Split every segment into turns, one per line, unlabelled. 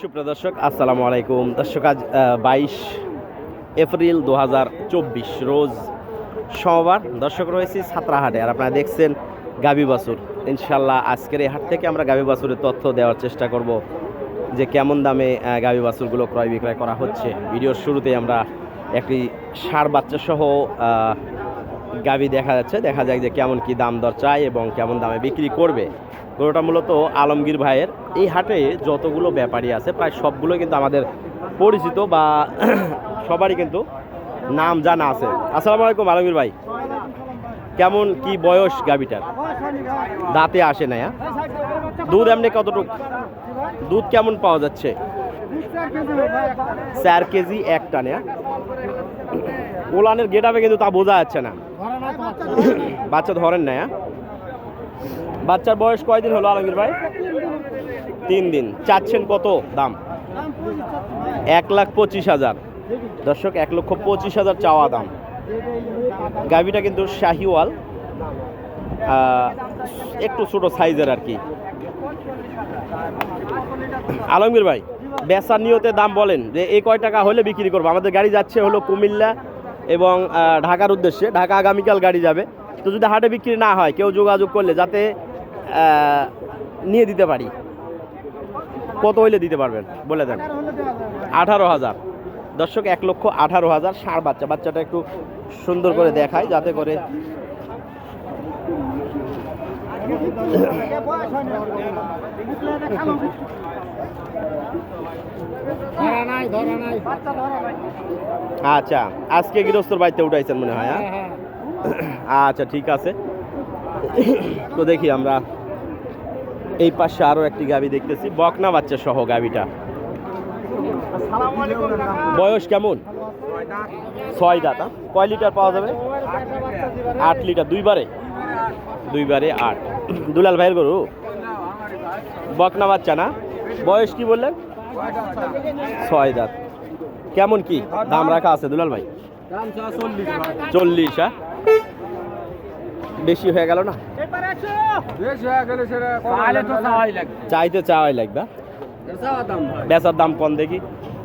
সুপ্রিয় দর্শক, আসসালামু আলাইকুম। দর্শক, আজ বাইশ এপ্রিল দু হাজার চব্বিশ রোজ সোমবার। দর্শক, রয়েছি ছাত্রাহাটে। আর আপনারা দেখছেন গাবি বাসুর ইনশাল্লাহ আজকের এই হাট থেকে আমরা গাবি বাসুরের তথ্য দেওয়ার চেষ্টা করব যে কেমন দামে গাবি বাছুরগুলো ক্রয় বিক্রয় করা হচ্ছে। ভিডিওর শুরুতে আমরা একটি সার বাচ্চা সহ গাবি দেখা যাচ্ছে। দেখা যায় যে কেমন কি দাম দর চায় এবং কেমন দামে বিক্রি করবে। গরুটা মূলত আলমগীর ভাইয়ের। এই হাটে যতগুলো ব্যাপারী আছে, প্রায় সবগুলো কিন্তু আমাদের পরিচিত বা সবারই কিন্তু নাম জানা আছে। আসসালামু আলাইকুম, আলমগীর ভাই। কেমন, কি বয়স গাবিটার দাঁতে আসে না হ্যাঁ? দুধ এমনি কতটুক? দুধ কেমন পাওয়া যাচ্ছে? চার কেজি একটা নেয়া হ্যাঁ? ওলানের গেটাবে কিন্তু তা বোঝা যাচ্ছে না। বাচ্চা ধরেন না হ্যাঁ? বাচ্চার বয়স কয়দিন হলো আলমগীর ভাই? তিন দিন। চাচ্ছেন কত দাম? এক লাখ পঁচিশ হাজার। দর্শক, এক লক্ষ পঁচিশ হাজার চাওয়া দাম। গাভিটা কিন্তু শাহিওয়াল। একটু ছোট সাইজের আর কি। আলমগীর ভাই, বেচার নিয়তে দাম বলেন যে, এই কয় টাকা হলে বিক্রি করব? আমাদের গাড়ি যাচ্ছে হলো কুমিল্লা এবং ঢাকার উদ্দেশ্যে। ঢাকা আগামীকাল গাড়ি যাবে। তো যদি হাটে বিক্রি না হয়, কেউ যোগাযোগ করলে যাতে নিয়ে দিতে পারি। কত হইলে দিতে পারবেন? বলে দেন। আঠারো হাজার। দর্শক, এক লক্ষ আঠারো হাজার ষাঁড় বাচ্চা। বাচ্চাটা একটু সুন্দর করে দেখায় যাতে করে আচ্ছা আজকে গৃহস্থর বাড়িতে উঠাইছেন মনে হয় হ্যাঁ? আচ্ছা ঠিক আছে। তো দেখি আমরা এই পাশে আরও একটি গাবি দেখতেছি। বকনা বাচ্চা সহ গাবিটা। বয়স কেমন? ছয় দাঁতা কয় লিটার পাওয়া যাবে? আট লিটার দুইবারে? দুইবারে আট। দুলাল ভাইয়ের গরু? বকনা বাচ্চা না? বয়স কি বললেন? ছয় দাঁত। কেমন কি? দাম রাখা আছে দুলাল ভাই? চল্লিশ হ্যাঁ বেশি হয়ে গেল না? চাইতে চাওয়াই লাগবে বেচার দাম কম দেখি।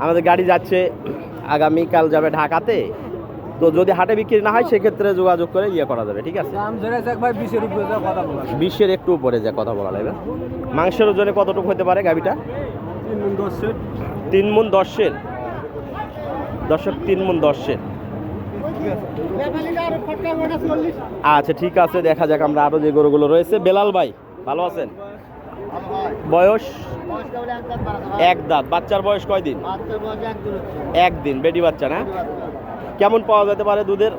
আমাদের গাড়ি যাচ্ছে আগামীকাল যাবে ঢাকাতে। তো যদি হাটে বিক্রি না হয় সেক্ষেত্রে যোগাযোগ করে ইয়ে করা যাবে ঠিক আছে? বিশের একটু উপরে যে কথা বলা লাগবে মাংসের ওজনে কতটুকু হতে পারে গাড়িটা? তিন মন দশের। দর্শক তিন মন দশের। আচ্ছা ঠিক আছে, দেখা যাক আমরা আরও যে গরুগুলো রয়েছে। বেলাল ভাই, ভালো আছেন? বয়স? এক দাঁত। বাচ্চার বয়স কয় দিন একদিন বেটি বাচ্চা না? কেমন পাওয়া যেতে পারে দুধের?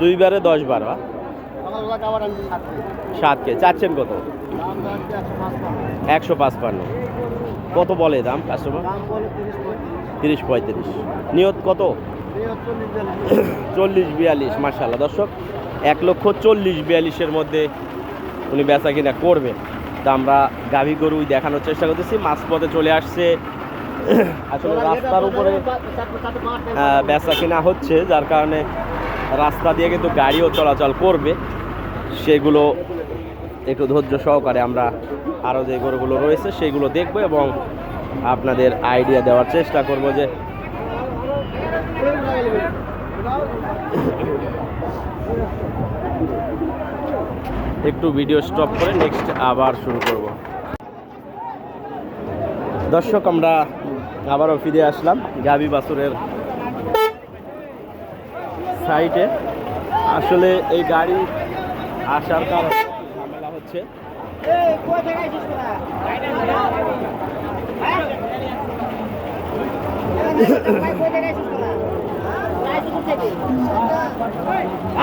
দুইবারে দশ বার সাত কে, চাচ্ছেন কত? একশো পাঁচ পাঁচপান্ন। কত বলে দাম কাস্টমার তিরিশ পঁয়ত্রিশ। নিয়ত কত? চল্লিশ বিয়াল্লিশ মার্শাল্লাহ দর্শক এক লক্ষ চল্লিশ বিয়াল্লিশের মধ্যে উনি বেচা কিনা করবেন। তা আমরা গাভী গরুই দেখানোর চেষ্টা করতেছি। মাঝপথে চলে আসছে। আসলে রাস্তার উপরে বেচা কিনা হচ্ছে যার কারণে রাস্তা দিয়ে কিন্তু গাড়িও চলাচল করবে। সেগুলো একটু ধৈর্য সহকারে আমরা আরও যে গরুগুলো রয়েছে সেগুলো দেখব এবং আপনাদের আইডিয়া দেওয়ার চেষ্টা করব যে একটু ভিডিও স্টপ করে নেক্সট আবার শুরু করব। দর্শক, আমরা আবারও ফিরে আসলাম গাবি বাসুরের সাইটে আসলে এই গাড়ি আসার কারণে ঝামেলা হচ্ছে।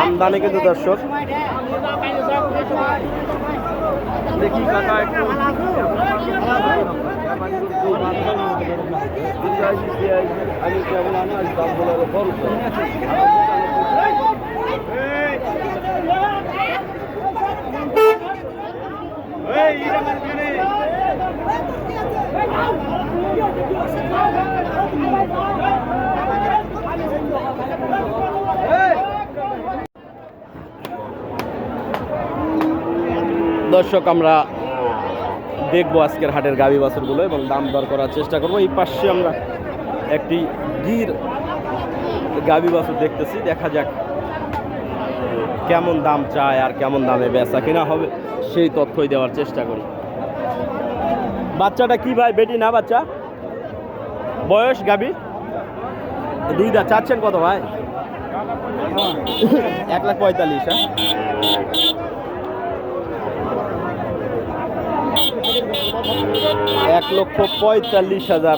আমদানি কিন্তু দর্শক। দেখি কাকা একটু। আমি কেমন আনো? দাম বলে দর্শক, আমরা দেখব আজকের হাটের গাভী বাছুরগুলো এবং দাম দর করার চেষ্টা করব। এই পাশে আমরা একটি গির গাভী বাছুর দেখতেছি। দেখা যাক কেমন দাম চায় আর কেমন দামে বেচা কিনা হবে, সেই তথ্যই দেওয়ার চেষ্টা করি। বাচ্চাটা কি ভাই? বেটি না বাচ্চা? বয়স গাবি? দুই দা, চাচ্ছেন কত ভাই? এক লাখ পঁয়তাল্লিশ হ্যাঁ? এক লক্ষ পঁয়তাল্লিশ হাজার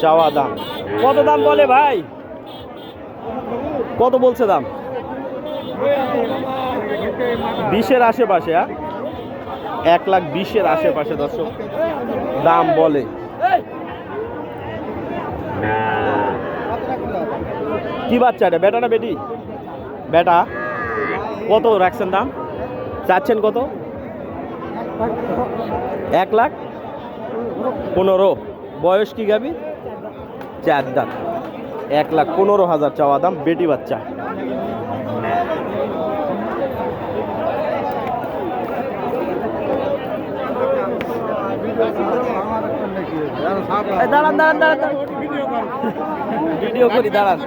চাওয়া দাম। কত দাম বলে ভাই? কত বলছে দাম? বিশের আশেপাশে হ্যাঁ? এক লাখ বিশের আশেপাশে, দর্শক। দাম বলে। কি বাচ্চা এটা বেটা না বেটি? বেটা? কত রাখছেন দাম? চাচ্ছেন কত? এক লাখ? পনেরো। বয়স কি, গাবি? চার দাম এক লাখ পনেরো হাজার চাওয়া দাম, বেটি বাচ্চা। দাঁড়ান।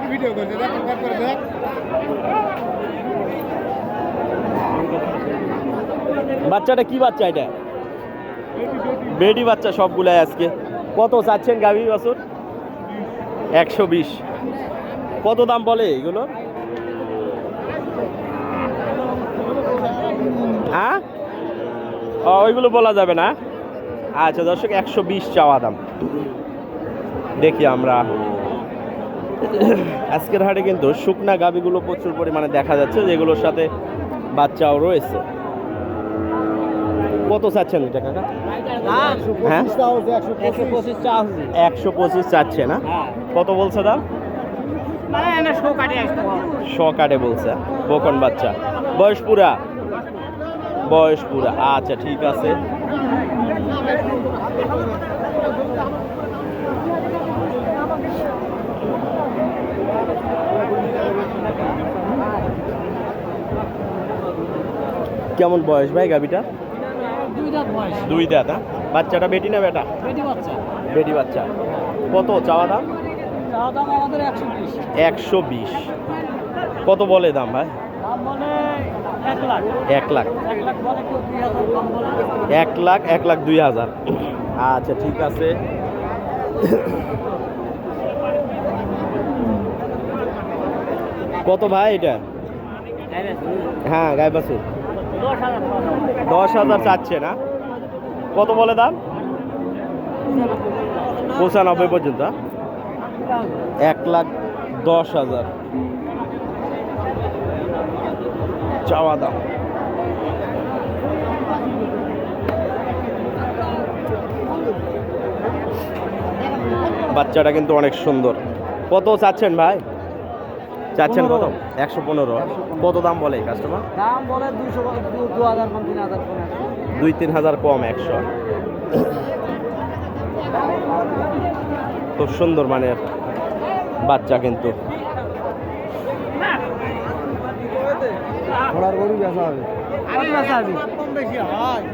বাচ্চাটা কি বাচ্চা এটা? বেডি বাচ্চা সবগুলাই আজকে। কত চাচ্ছেন গাভী বছর? একশো বিশ। কত দাম বলে এগুলো? হ্যাঁ? ওইগুলো বলা যাবে না। আচ্ছা দর্শক, একশো বিশ চাওয়া দাম। দেখি আমরা। আজকের হাটে কিন্তু শুকনা গাবিগুলো প্রচুর পরিমাণে দেখা যাচ্ছে, যেগুলোর সাথে বাচ্চাও রয়েছে। কত চাচ্ছেন এটা, কাকা? হ্যাঁ
একশো পঁচিশ
চাচ্ছে না?
হ্যাঁ।
কত বলছে দাম?
মানে শ কাটে
বলছে বকন বাচ্চা। বয়স পুরা? বয়স পুরা আচ্ছা ঠিক আছে। কেমন বয়স ভাই গাবিটা?
দুই দাঁত
হ্যাঁ? বাচ্চাটা বেটি না বেটা?
বেটি বাচ্চা।
বেটি বাচ্চা। কত চাওয়া দাম?
চা দাম আমাদের একশো বিশ।
একশো বিশ। কত বলে দাম ভাই?
এক লাখ।
এক লাখ।
এক লাখ দুই হাজার
এক লাখ দুই হাজার। আচ্ছা ঠিক আছে। কত ভাই এটা? হ্যাঁ গায়ে বাসু
দশ হাজার
চাচ্ছে না। কত বলে দাম? পঁচানব্বই পর্যন্ত? এক লাখ দশ হাজার। চাওয়া দাম। বাচ্চাটা কিন্তু অনেক সুন্দর। কত চাচ্ছেন ভাই? চাচ্ছেন কত? একশো পনেরো। কত দাম বলে কাস্টমার
দাম বলে দুশো দু হাজার কম তিন হাজার কম
দুই তিন হাজার কম একশো। খুব সুন্দর মানের বাচ্চা কিন্তু।
ঘোড়ার গরু বেচা হবে। বেচা হবে। কম বেশি হয়।